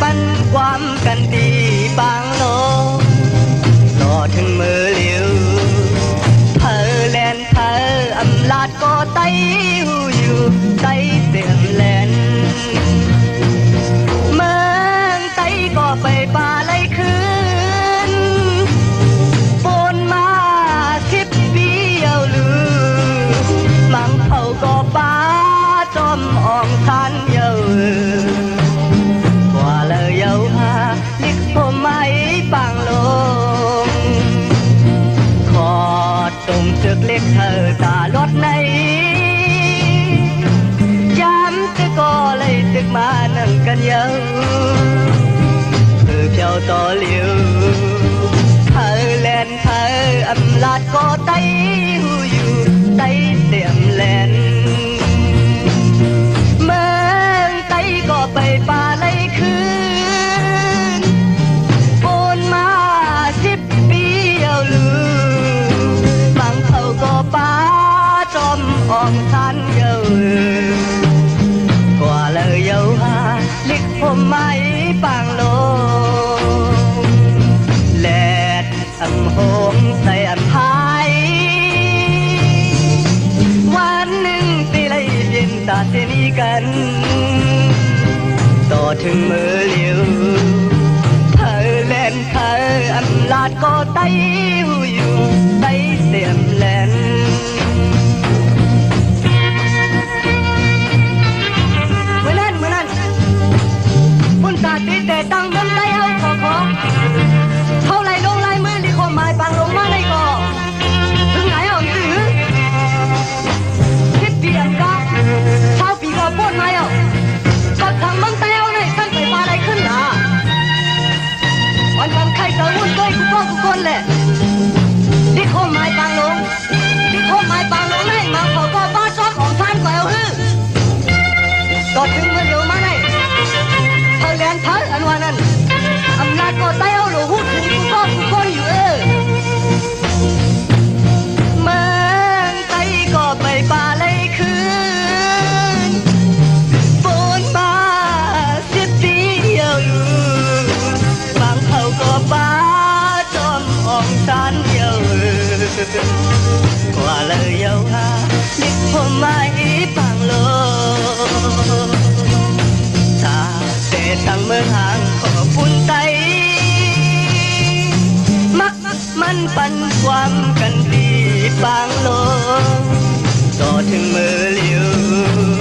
ปันความกันดีบางโลนอถึงมือเหลียวเพอแลนเพออำลาดก็ไตหูอยู่ไต บางลงขอตุ่มตึกเล็กเธอตาลดใน on tan dấu quả lời dấu ha lịch hôm mai bằng lô lẹt âm hôm say âm hai วันหนึ่งตีไรเย็นตาเสนีกัน ต่อถึงมือเลี้ยวเธอเล่นเธออันลาดก็ไต้อยู่ Kuala Yawa Dik pemai panglo Ta se tang menghang ko pun tay Mak mak man pan kwam kan di panglo To ting mơ liu